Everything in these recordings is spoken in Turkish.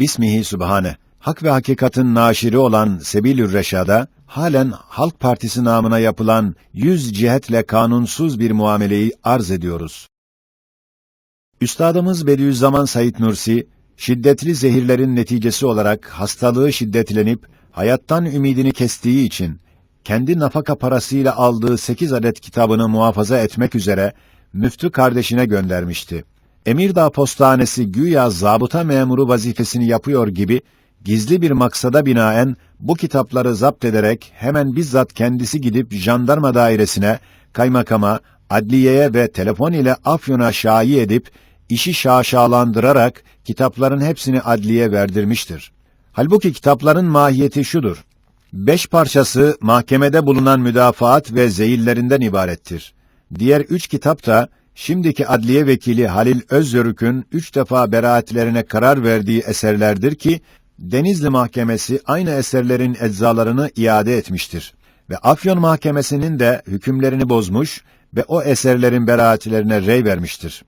Bismihi Sübhane. Hak ve hakikatin naşiri olan Sebilür Reşad'a halen Halk Partisi namına yapılan yüz cihetle kanunsuz bir muameleyi arz ediyoruz. Üstadımız Bediüzzaman Said Nursi, şiddetli zehirlerin neticesi olarak hastalığı şiddetlenip hayattan ümidini kestiği için kendi nafaka parasıyla aldığı sekiz adet kitabını muhafaza etmek üzere müftü kardeşine göndermişti. Emirdağ Postanesi güya zabıta memuru vazifesini yapıyor gibi gizli bir maksada binaen bu kitapları zapt ederek hemen bizzat kendisi gidip jandarma dairesine, kaymakama, adliyeye ve telefon ile Afyon'a şayi edip işi şaşalandırarak kitapların hepsini adliye verdirmiştir. Halbuki kitapların mahiyeti şudur. Beş parçası mahkemede bulunan müdafaat ve zeyillerinden ibarettir. Diğer üç kitap da şimdiki adliye vekili Halil Özyörük'ün üç defa beraatlerine karar verdiği eserlerdir ki, Denizli Mahkemesi aynı eserlerin eczalarını iade etmiştir. Ve Afyon Mahkemesi'nin de hükümlerini bozmuş ve o eserlerin beraatlerine rey vermiştir.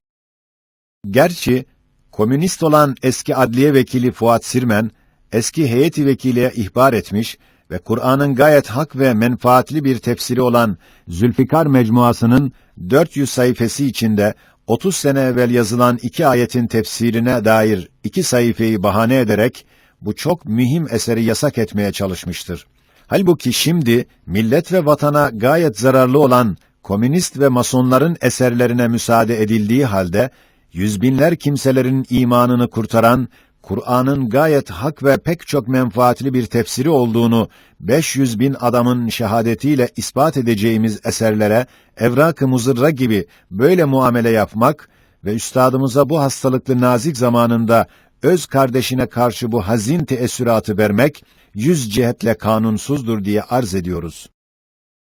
Gerçi, komünist olan eski adliye vekili Fuat Sirmen, eski heyeti vekiliye ihbar etmiş ve Kur'an'ın gayet hak ve menfaatli bir tefsiri olan Zülfikar Mecmuası'nın 400 sayfası içinde 30 sene evvel yazılan iki ayetin tefsirine dair iki sayfayı bahane ederek bu çok mühim eseri yasak etmeye çalışmıştır. Halbuki şimdi millet ve vatana gayet zararlı olan komünist ve masonların eserlerine müsaade edildiği halde yüzbinler kimselerin imanını kurtaran Kur'an'ın gayet hak ve pek çok menfaatli bir tefsiri olduğunu 500 bin adamın şehadetiyle ispat edeceğimiz eserlere evrak-ı muzırra gibi böyle muamele yapmak ve üstadımıza bu hastalıklı nazik zamanında öz kardeşine karşı bu hazin teessüratı vermek yüz cihetle kanunsuzdur diye arz ediyoruz.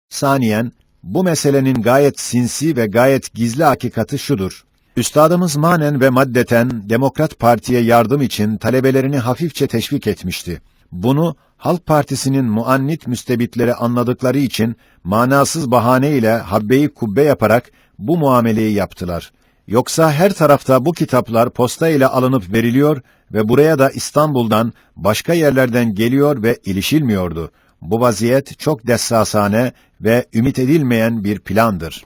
Saniyen, bu meselenin gayet sinsi ve gayet gizli hakikati şudur. Üstadımız manen ve maddeten Demokrat Parti'ye yardım için talebelerini hafifçe teşvik etmişti. Bunu Halk Partisi'nin muannit müstebitleri anladıkları için manasız bahane ile habbeyi kubbe yaparak bu muameleyi yaptılar. Yoksa her tarafta bu kitaplar posta ile alınıp veriliyor ve buraya da İstanbul'dan başka yerlerden geliyor ve ilişilmiyordu. Bu vaziyet çok dessasane ve ümit edilmeyen bir plandır.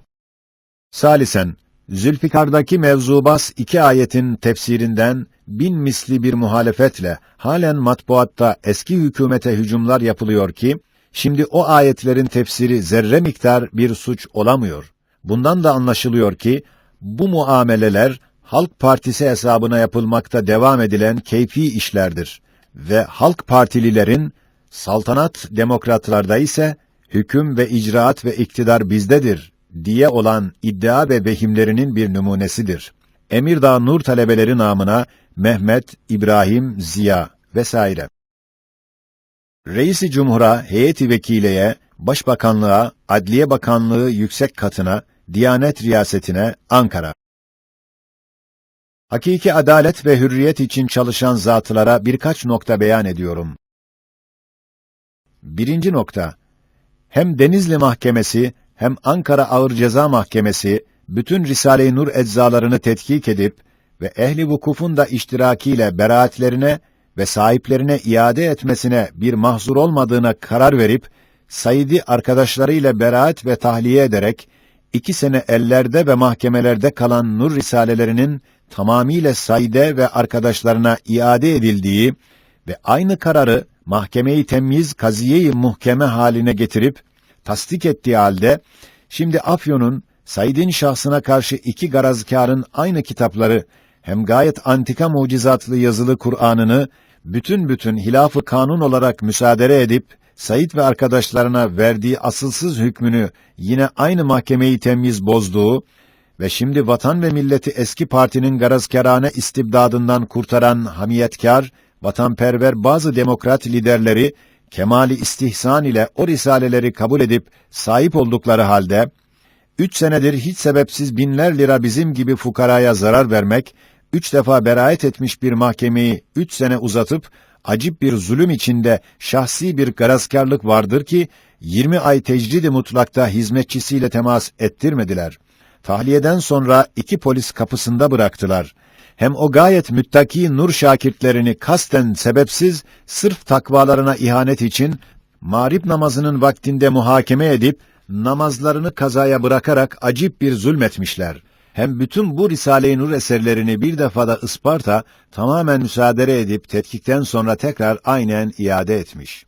Salisen, Zülfikar'daki mevzubas iki ayetin tefsirinden bin misli bir muhalefetle halen matbuatta eski hükümete hücumlar yapılıyor ki, şimdi o ayetlerin tefsiri zerre miktar bir suç olamıyor. Bundan da anlaşılıyor ki, bu muameleler Halk Partisi hesabına yapılmakta devam edilen keyfi işlerdir ve Halk Partililerin saltanat demokratlarda ise hüküm ve icraat ve iktidar bizdedir diye olan iddia ve vehimlerinin bir numunesidir. Emirdağ Nur talebeleri namına Mehmet, İbrahim, Ziya vesaire. Reisi Cumhur'a, heyeti vekileye, Başbakanlığa, Adliye Bakanlığı yüksek katına, Diyanet riyasetine, Ankara. Hakiki adalet ve hürriyet için çalışan zatlara birkaç nokta beyan ediyorum. Birinci nokta, hem Denizli Mahkemesi hem Ankara Ağır Ceza Mahkemesi bütün Risale-i Nur eczalarını tetkik edip ve ehli vukufun da iştirakiyle beraatlerine ve sahiplerine iade etmesine bir mahzur olmadığına karar verip Said'i arkadaşlarıyla beraat ve tahliye ederek iki sene ellerde ve mahkemelerde kalan nur risalelerinin tamamiyle Said'e ve arkadaşlarına iade edildiği ve aynı kararı mahkemeyi temyiz kaziyeyi muhkeme haline getirip tasdik ettiği halde şimdi Afyon'un Said'in şahsına karşı iki garazkârın aynı kitapları hem gayet antika mucizatlı yazılı Kur'an'ını bütün bütün hilafı kanun olarak müsaade edip Said ve arkadaşlarına verdiği asılsız hükmünü yine aynı mahkemeyi temyiz bozduğu ve şimdi vatan ve milleti eski partinin garazkârane istibdadından kurtaran hamiyetkar, vatanperver bazı demokrat liderleri kemali istihsan ile o risaleleri kabul edip sahip oldukları halde üç senedir hiç sebepsiz binler lira bizim gibi fukaraya zarar vermek, üç defa beraat etmiş bir mahkemeyi üç sene uzatıp acip bir zulüm içinde şahsi bir garazkarlık vardır ki 20 ay tecridi mutlakta hizmetçisiyle temas ettirmediler. Tahliyeden sonra iki polis kapısında bıraktılar. Hem o gayet müttaki nur şakirtlerini kasten sebepsiz sırf takvalarına ihanet için mağrib namazının vaktinde muhakeme edip namazlarını kazaya bırakarak acip bir zulmetmişler. Hem bütün bu Risale-i Nur eserlerini bir defada Isparta tamamen müsaade edip tetkikten sonra tekrar aynen iade etmiş.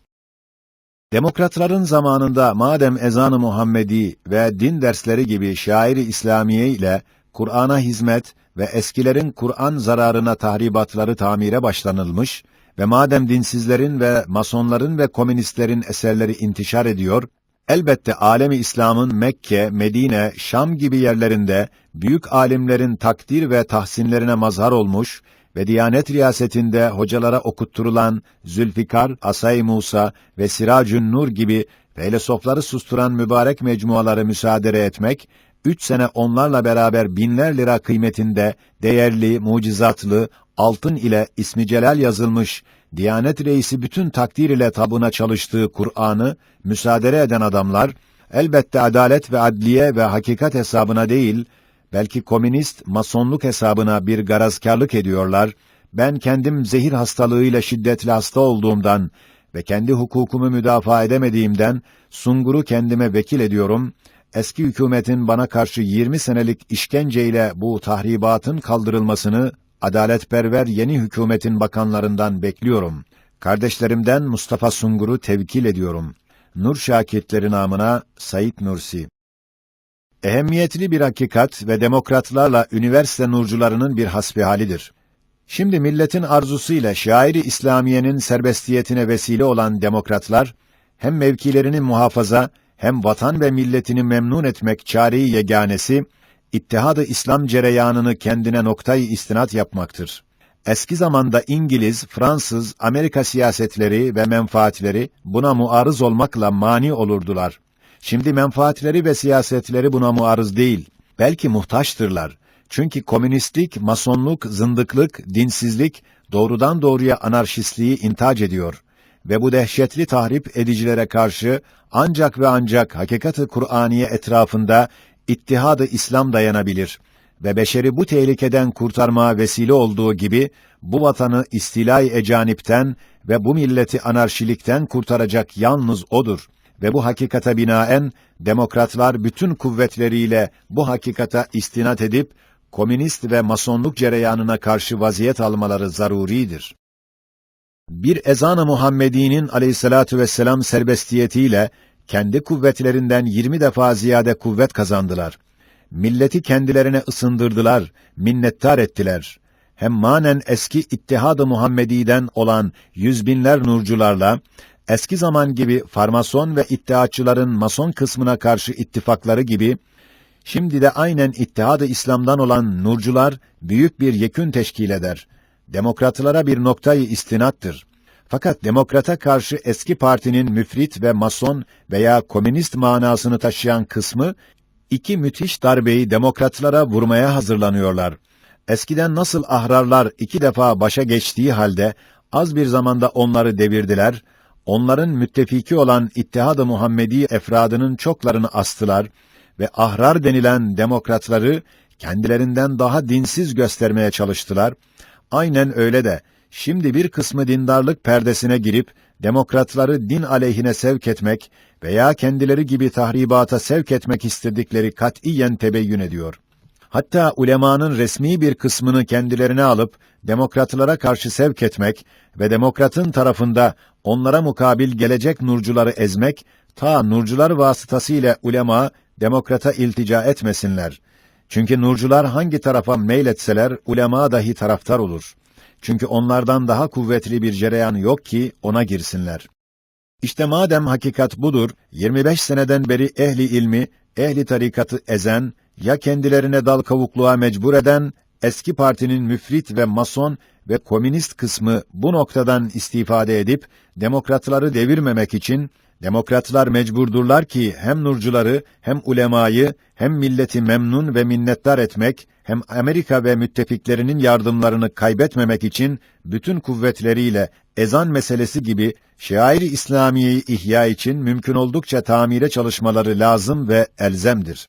Demokratların zamanında madem ezanı Muhammedi ve din dersleri gibi şairi İslamiye ile Kur'an'a hizmet ve eskilerin Kur'an zararına tahribatları tamire başlanılmış ve madem dinsizlerin ve masonların ve komünistlerin eserleri intişar ediyor, elbette alemi İslam'ın Mekke, Medine, Şam gibi yerlerinde büyük alimlerin takdir ve tahsinlerine mazhar olmuş ve Diyanet riyasetinde hocalara okutturulan Zülfikar, Asay Musa ve Siracün Nur gibi filozofları susturan mübarek mecmuaları müsaade etmek, üç sene onlarla beraber binler lira kıymetinde değerli, mucizatlı, altın ile ismi celal yazılmış, Diyanet reisi bütün takdir ile tabuna çalıştığı Kur'an'ı müsaade eden adamlar, elbette adalet ve adliye ve hakikat hesabına değil, belki komünist, masonluk hesabına bir garazkarlık ediyorlar. Ben kendim zehir hastalığıyla şiddetli hasta olduğumdan ve kendi hukukumu müdafaa edemediğimden Sungur'u kendime vekil ediyorum. Eski hükümetin bana karşı 20 senelik işkenceyle bu tahribatın kaldırılmasını adaletperver yeni hükümetin bakanlarından bekliyorum. Kardeşlerimden Mustafa Sungur'u tevkil ediyorum. Nur şakitleri namına Said Nursi ehemmiyetli bir hakikat ve demokratlarla üniversite nurcularının bir hasbihalidir. Şimdi milletin arzusuyla şairi İslamiyenin serbestiyetine vesile olan demokratlar hem mevkilerini muhafaza hem vatan ve milletini memnun etmek çareyi yeganesi İttihad-ı İslam cereyanını kendine noktayı istinat yapmaktır. Eski zamanda İngiliz, Fransız, Amerika siyasetleri ve menfaatleri buna muarız olmakla mani olurdular. Şimdi menfaatleri ve siyasetleri buna muarız değil, belki muhtaçtırlar. Çünkü komünistlik, masonluk, zındıklık, dinsizlik doğrudan doğruya anarşistliği intac ediyor ve bu dehşetli tahrip edicilere karşı ancak ve ancak hakikati Kur'aniye etrafında ittihadı İslam dayanabilir ve beşeri bu tehlikeden kurtarmaya vesile olduğu gibi bu vatanı istilay ecanipten ve bu milleti anarşilikten kurtaracak yalnız odur ve bu hakikata binaen demokratlar bütün kuvvetleriyle bu hakikata istinat edip komünist ve masonluk cereyanına karşı vaziyet almaları zaruridir. Bir ezan-ı Muhammedi'nin aleyhissalatu vesselam serbestiyetiyle kendi kuvvetlerinden 20 defa ziyade kuvvet kazandılar. Milleti kendilerine ısındırdılar, minnettar ettiler. Hem manen eski İttihad-ı Muhammedi'den olan yüz binler nurcularla eski zaman gibi farmason ve iddiaçıların mason kısmına karşı ittifakları gibi, şimdi de aynen İttihad-ı İslam'dan olan nurcular büyük bir yekün teşkil eder. Demokratlara bir noktayı istinattır. Fakat demokrata karşı eski partinin müfrit ve mason veya komünist manasını taşıyan kısmı, iki müthiş darbeyi demokratlara vurmaya hazırlanıyorlar. Eskiden nasıl ahrarlar iki defa başa geçtiği halde, az bir zamanda onları devirdiler, onların müttefiki olan İttihad-ı Muhammedi efradının çoklarını astılar ve ahrar denilen demokratları kendilerinden daha dinsiz göstermeye çalıştılar. Aynen öyle de şimdi bir kısmı dindarlık perdesine girip demokratları din aleyhine sevk etmek veya kendileri gibi tahribata sevk etmek istedikleri katiyen tebeyyün ediyor. Hatta ulemanın resmi bir kısmını kendilerine alıp demokratlara karşı sevk etmek ve demokratın tarafında onlara mukabil gelecek nurcuları ezmek, ta nurcular vasıtasıyla ulema demokrata iltica etmesinler. Çünkü nurcular hangi tarafa meyletseler ulema dahi taraftar olur. Çünkü onlardan daha kuvvetli bir cereyan yok ki ona girsinler. İşte madem hakikat budur, 25 seneden beri ehli ilmi, ehli tarikatı ezen, ya kendilerine dal kavukluğa mecbur eden, eski partinin müfrit ve mason ve komünist kısmı bu noktadan istifade edip demokratları devirmemek için demokratlar mecburdurlar ki hem nurcuları hem ulemayı hem milleti memnun ve minnettar etmek hem Amerika ve müttefiklerinin yardımlarını kaybetmemek için bütün kuvvetleriyle ezan meselesi gibi şairi İslamiyeyi ihya için mümkün oldukça tamire çalışmaları lazım ve elzemdir.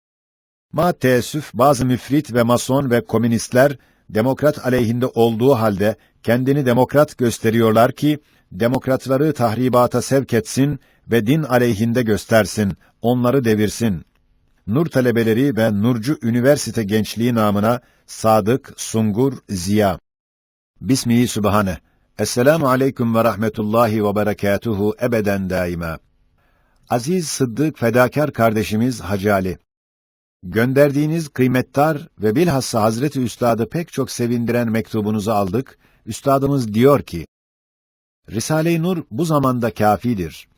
Ma teessüf bazı müfrit ve mason ve komünistler demokrat aleyhinde olduğu halde kendini demokrat gösteriyorlar ki demokratları tahribata sevk etsin ve din aleyhinde göstersin, onları devirsin. Nur talebeleri ve Nurcu Üniversite gençliği namına Sadık, Sungur, Ziya. Bismihi Sübhane. Esselamu aleyküm ve rahmetullahi ve berekatuhu ebeden daima. Aziz Sıddık fedakar kardeşimiz Hacı Ali. Gönderdiğiniz kıymettar ve bilhassa Hazreti Üstad'ı pek çok sevindiren mektubunuzu aldık. Üstadımız diyor ki, Risale-i Nur bu zamanda kafidir.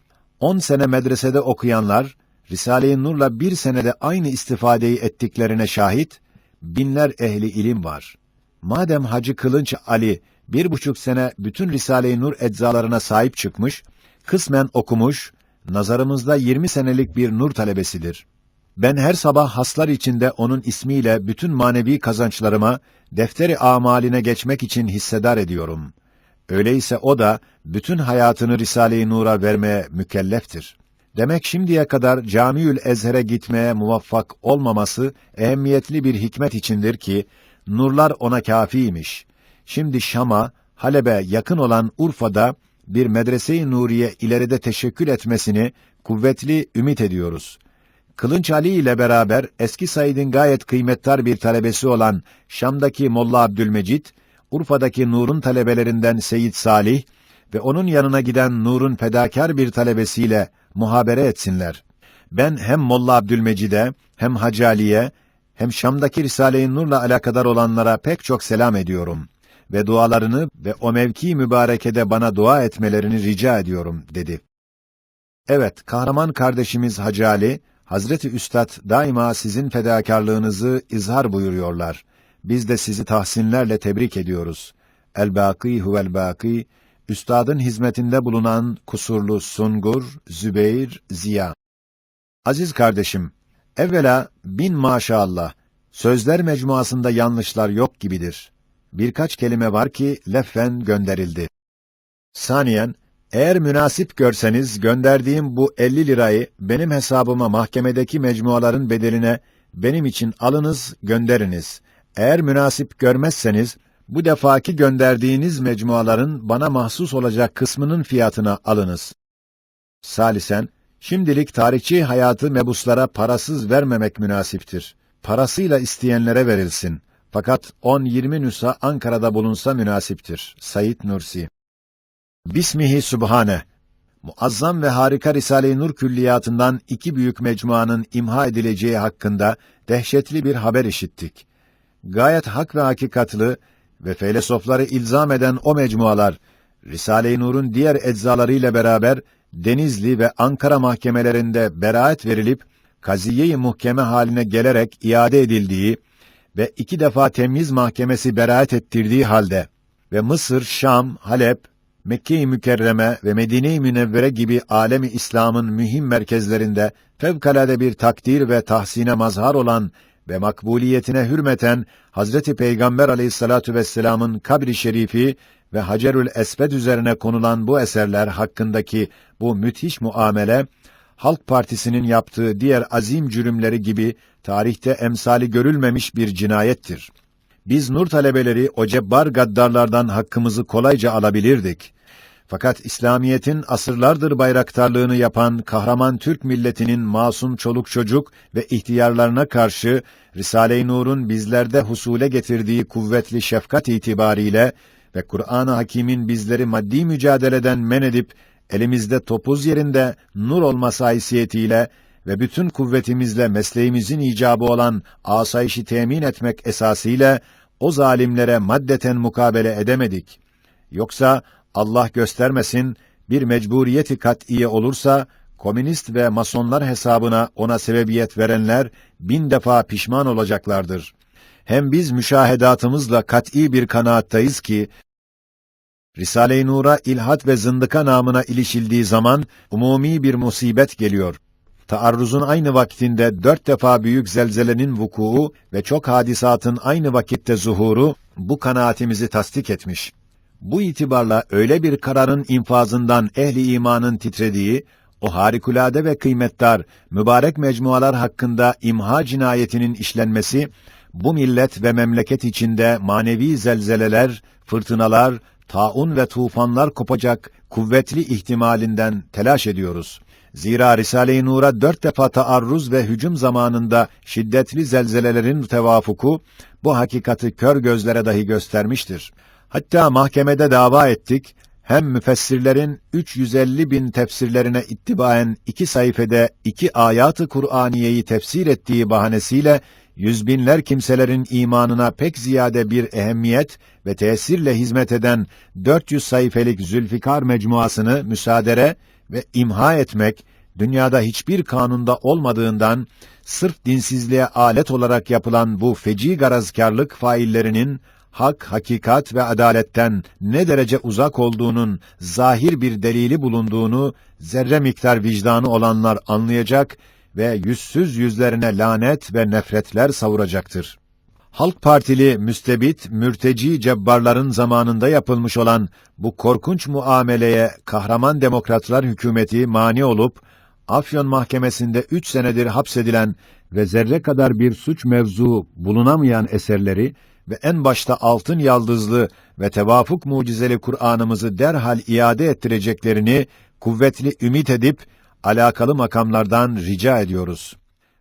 On sene medresede okuyanlar, Risale-i Nur'la bir senede aynı istifadeyi ettiklerine şahit, binler ehli ilim var. Madem Hacı Kılınç Ali, bir buçuk sene bütün Risale-i Nur eczalarına sahip çıkmış, kısmen okumuş, nazarımızda yirmi senelik bir nur talebesidir. Ben her sabah haslar içinde onun ismiyle bütün manevi kazançlarıma, defteri amaline geçmek için hissedar ediyorum. Öyleyse o da bütün hayatını Risale-i Nur'a vermeye mükelleftir. Demek şimdiye kadar Camiül Ezher'e gitmeye muvaffak olmaması ehemmiyetli bir hikmet içindir ki nurlar ona kâfiymiş. Şimdi Şam'a, Halep'e yakın olan Urfa'da bir medrese-i nuriye ileride teşekkül etmesini kuvvetli ümit ediyoruz. Kılınç Ali ile beraber eski Said'in gayet kıymettar bir talebesi olan Şam'daki Molla Abdülmecit, Urfa'daki Nur'un talebelerinden Seyit Salih ve onun yanına giden Nur'un fedakar bir talebesiyle muhabere etsinler. Ben hem Molla Abdülmecid'e, hem Hacı Ali'ye, hem Şam'daki Risale-i Nur'la alakadar olanlara pek çok selam ediyorum ve dualarını ve o mevki mübarekede bana dua etmelerini rica ediyorum, dedi. Evet, kahraman kardeşimiz Hacı Ali, Hazreti Üstad daima sizin fedakarlığınızı izhar buyuruyorlar. Biz de sizi tahsinlerle tebrik ediyoruz. El-Bâkî huvel-Bâkî, Üstadın hizmetinde bulunan kusurlu Sungur, Zübeyir, Ziya. Aziz kardeşim, evvela bin maşallah, sözler mecmuasında yanlışlar yok gibidir. Birkaç kelime var ki leffen gönderildi. Saniyen, eğer münasip görseniz gönderdiğim bu 50 lirayı benim hesabıma mahkemedeki mecmuaların bedeline benim için alınız, gönderiniz. Eğer münasip görmezseniz bu defaki gönderdiğiniz mecmuaların bana mahsus olacak kısmının fiyatına alınız. Salisen, şimdilik tarihçi hayatı mebuslara parasız vermemek münasiptir. Parasıyla isteyenlere verilsin. Fakat 10-20 nüsa Ankara'da bulunsa münasiptir. Sayit Nursi Bismihi Sübhane Muazzam ve harika Risale-i Nur külliyatından iki büyük mecmuanın imha edileceği hakkında dehşetli bir haber işittik. Gayet hak ve hakikatlı ve felsefeleri ilzam eden o mecmualar, Risale-i Nur'un diğer eczalarıyla beraber Denizli ve Ankara mahkemelerinde beraat verilip, kaziye-i muhkeme haline gelerek iade edildiği ve iki defa temyiz mahkemesi beraat ettirdiği halde ve Mısır, Şam, Halep, Mekke-i Mükerreme ve Medine-i Münevvere gibi alemi İslam'ın mühim merkezlerinde fevkalade bir takdir ve tahsine mazhar olan ve makbuliyetine hürmeten Hazreti Peygamber Aleyhissalatu vesselam'ın kabri şerifi ve Hacerül Esved üzerine konulan bu eserler hakkındaki bu müthiş muamele Halk Partisi'nin yaptığı diğer azim cürümleri gibi tarihte emsali görülmemiş bir cinayettir. Biz nur talebeleri o cebbar gaddarlardan hakkımızı kolayca alabilirdik. Fakat İslamiyetin asırlardır bayraktarlığını yapan kahraman Türk milletinin masum çoluk çocuk ve ihtiyarlarına karşı Risale-i Nur'un bizlerde husule getirdiği kuvvetli şefkat itibariyle ve Kur'an-ı Hakîm'in bizleri maddi mücadeleden men edip elimizde topuz yerinde nur olması haysiyetiyle ve bütün kuvvetimizle mesleğimizin icabı olan asayişi temin etmek esasıyla o zalimlere maddeten mukabele edemedik. Yoksa Allah göstermesin bir mecburiyeti kat'iye olursa komünist ve masonlar hesabına ona sebebiyet verenler bin defa pişman olacaklardır. Hem biz müşahedatımızla kat'î bir kanaattayız ki Risale-i Nur'a ilhat ve zındıka namına ilişildiği zaman umumi bir musibet geliyor. Taarruzun aynı vaktinde dört defa büyük zelzelenin vukuu ve çok hadisatın aynı vakitte zuhuru bu kanaatimizi tasdik etmiş. Bu itibarla öyle bir kararın infazından ehli imanın titrediği, o harikulade ve kıymetdar mübarek mecmualar hakkında imha cinayetinin işlenmesi, bu millet ve memleket içinde manevi zelzeleler, fırtınalar, taun ve tufanlar kopacak kuvvetli ihtimalinden telaş ediyoruz. Zira Risale-i Nur'a dört defa taarruz ve hücum zamanında şiddetli zelzelelerin tevafuku, bu hakikati kör gözlere dahi göstermiştir. Hatta mahkemede dava ettik, hem müfessirlerin 350 bin tefsirlerine ittibaen iki sayfede iki ayatı Kur'aniyeyi tefsir ettiği bahanesiyle yüz binler kimselerin imanına pek ziyade bir ehemmiyet ve tesirle hizmet eden 400 sayfelik Zülfikar mecmuasını müsaadere ve imha etmek dünyada hiçbir kanunda olmadığından sırf dinsizliğe alet olarak yapılan bu feci garazkarlık faillerinin hak, hakikat ve adaletten ne derece uzak olduğunun zahir bir delili bulunduğunu zerre miktar vicdanı olanlar anlayacak ve yüzsüz yüzlerine lanet ve nefretler savuracaktır. Halk Partili müstebit, mürteci cebbarların zamanında yapılmış olan bu korkunç muameleye kahraman demokratlar hükümeti mani olup Afyon Mahkemesi'nde üç senedir hapsedilen ve zerre kadar bir suç mevzu bulunamayan eserleri ve en başta altın yaldızlı ve tevafuk mucizeli Kur'an'ımızı derhal iade ettireceklerini kuvvetli ümit edip alakalı makamlardan rica ediyoruz.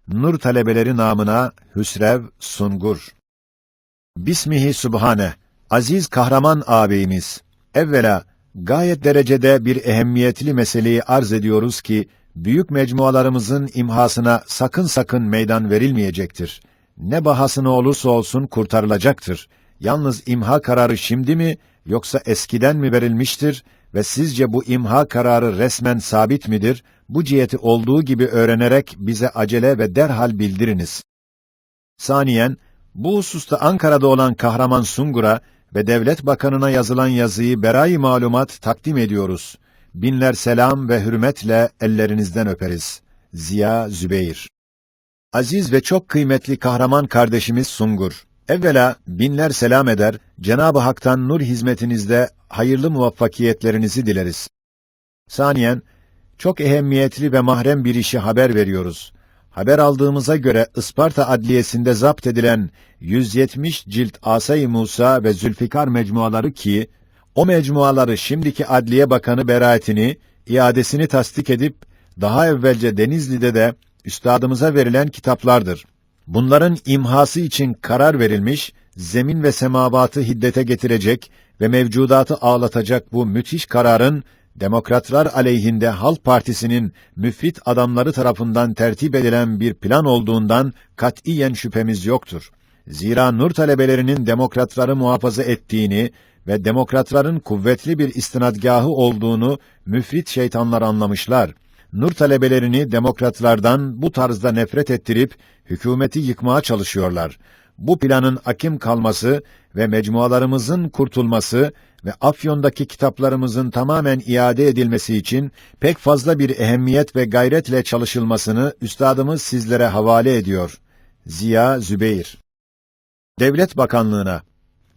Nur talebeleri namına Hüsrev Sungur. Bismihi Subhane. Aziz kahraman ağabeyimiz. Evvela gayet derecede bir ehemmiyetli meseleyi arz ediyoruz ki büyük mecmualarımızın imhasına sakın sakın meydan verilmeyecektir. Ne bahasına olursa olsun kurtarılacaktır. Yalnız imha kararı şimdi mi yoksa eskiden mi verilmiştir ve sizce bu imha kararı resmen sabit midir? Bu ciheti olduğu gibi öğrenerek bize acele ve derhal bildiriniz. Saniyen, bu hususta Ankara'da olan Kahraman Sungur'a ve Devlet Bakanı'na yazılan yazıyı berayı malumat takdim ediyoruz. Binler selam ve hürmetle ellerinizden öperiz. Ziya Zübeyir Aziz ve çok kıymetli kahraman kardeşimiz Sungur. Evvela binler selam eder, Cenab-ı Hak'tan nur hizmetinizde hayırlı muvaffakiyetlerinizi dileriz. Saniyen, çok ehemmiyetli ve mahrem bir işi haber veriyoruz. Haber aldığımıza göre Isparta Adliyesi'nde zapt edilen 170 cilt Asay Musa ve Zülfikar mecmuaları ki o mecmuaları şimdiki Adliye Bakanı beraatini, iadesini tasdik edip daha evvelce Denizli'de de üstadımıza verilen kitaplardır. Bunların imhası için karar verilmiş, zemin ve semavatı hiddete getirecek ve mevcudatı ağlatacak bu müthiş kararın demokratlar aleyhinde Halk Partisi'nin müfrit adamları tarafından tertip edilen bir plan olduğundan katiyen şüphemiz yoktur. Zira nur talebelerinin demokratları muhafaza ettiğini ve demokratların kuvvetli bir istinadgahı olduğunu müfrit şeytanlar anlamışlar. Nur talebelerini demokratlardan bu tarzda nefret ettirip hükümeti yıkmaya çalışıyorlar. Bu planın akim kalması ve mecmualarımızın kurtulması ve Afyon'daki kitaplarımızın tamamen iade edilmesi için pek fazla bir ehemmiyet ve gayretle çalışılmasını üstadımız sizlere havale ediyor. Ziya Zübeyir Devlet Bakanlığına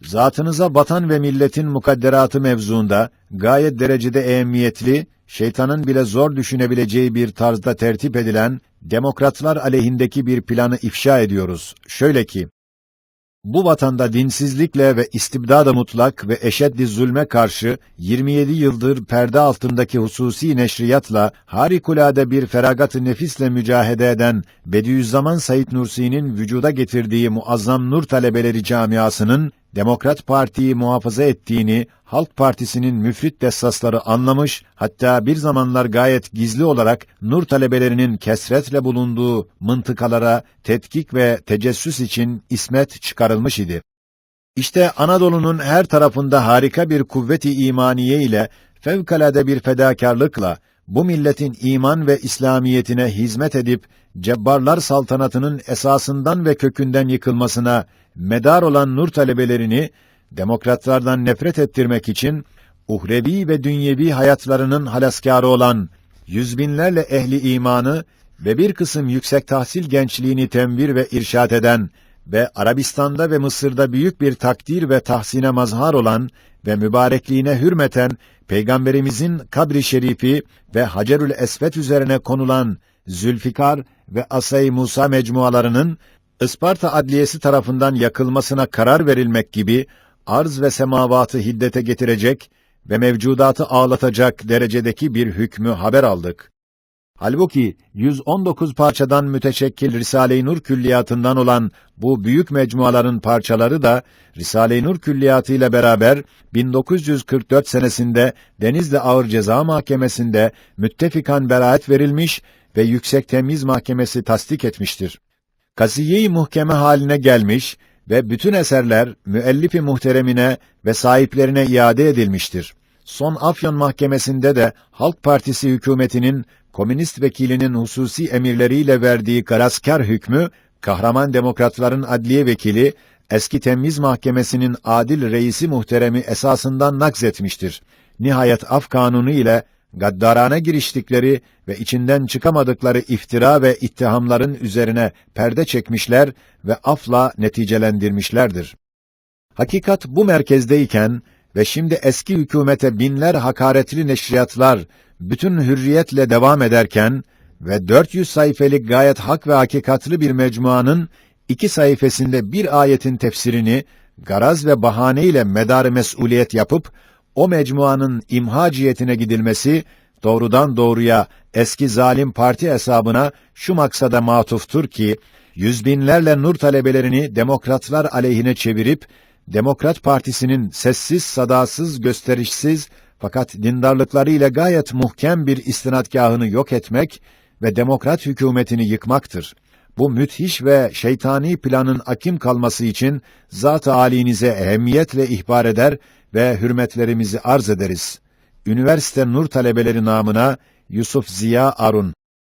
Zatınıza vatan ve milletin mukadderatı mevzuunda gayet derecede ehemmiyetli, şeytanın bile zor düşünebileceği bir tarzda tertip edilen demokratlar aleyhindeki bir planı ifşa ediyoruz. Şöyle ki, bu vatanda dinsizlikle ve istibdada mutlak ve eşeddi zulme karşı 27 yıldır perde altındaki hususi neşriyatla harikulade bir feragat-ı nefisle mücahede eden Bediüzzaman Said Nursi'nin vücuda getirdiği muazzam nur talebeleri camiasının Demokrat Parti'yi muhafaza ettiğini Halk Partisi'nin müfrit dessasları anlamış, hatta bir zamanlar gayet gizli olarak nur talebelerinin kesretle bulunduğu mıntıkalara tetkik ve tecessüs için ismet çıkarılmış idi. İşte Anadolu'nun her tarafında harika bir kuvveti imaniye ile fevkalade bir fedakarlıkla bu milletin iman ve İslamiyetine hizmet edip cebbarlar saltanatının esasından ve kökünden yıkılmasına medar olan nur talebelerini demokratlardan nefret ettirmek için uhrevi ve dünyevi hayatlarının halaskârı olan yüz binlerle ehli imanı ve bir kısım yüksek tahsil gençliğini tembir ve irşat eden ve Arabistan'da ve Mısır'da büyük bir takdir ve tahsine mazhar olan ve mübarekliğine hürmeten Peygamberimizin kabri şerifi ve Hacerül Esvet üzerine konulan Zülfikar ve Asay Musa mecmualarının Isparta Adliyesi tarafından yakılmasına karar verilmek gibi arz ve semavatı hiddete getirecek ve mevcudatı ağlatacak derecedeki bir hükmü haber aldık. Halbuki 119 parçadan müteşekkil Risale-i Nur külliyatından olan bu büyük mecmuaların parçaları da Risale-i Nur külliyatı ile beraber 1944 senesinde Denizli Ağır Ceza Mahkemesi'nde müttefikan beraat verilmiş ve Yüksek Temyiz Mahkemesi tasdik etmiştir. Kasiye-i muhkeme haline gelmiş ve bütün eserler müellifi muhteremine ve sahiplerine iade edilmiştir. Son Afyon Mahkemesi'nde de Halk Partisi hükümetinin komünist vekilinin hususi emirleriyle verdiği garaskar hükmü kahraman demokratların adliye vekili eski Temyiz Mahkemesi'nin adil reisi muhteremi esasından nakzetmiştir. Nihayet af kanunu ile gaddarane giriştikleri ve içinden çıkamadıkları iftira ve ittihamların üzerine perde çekmişler ve afla neticelendirmişlerdir. Hakikat bu merkezdeyken ve şimdi eski hükümete binler hakaretli neşriyatlar bütün hürriyetle devam ederken ve 400 sayfelik gayet hak ve hakikatlı bir mecmuanın iki sayfasında bir ayetin tefsirini garaz ve bahane ile medar mesuliyet yapıp o mecmuanın imha cihetine gidilmesi doğrudan doğruya eski zalim parti hesabına şu maksada matuftur ki yüz binlerle nur talebelerini demokratlar aleyhine çevirip Demokrat Partisi'nin sessiz, sadasız, gösterişsiz fakat dindarlıklarıyla gayet muhkem bir istinadgahını yok etmek ve demokrat hükümetini yıkmaktır. Bu müthiş ve şeytani planın akim kalması için zat-ı âlinize ehemmiyetle ihbar eder ve hürmetlerimizi arz ederiz. Üniversite Nur talebeleri namına Yusuf Ziya Arun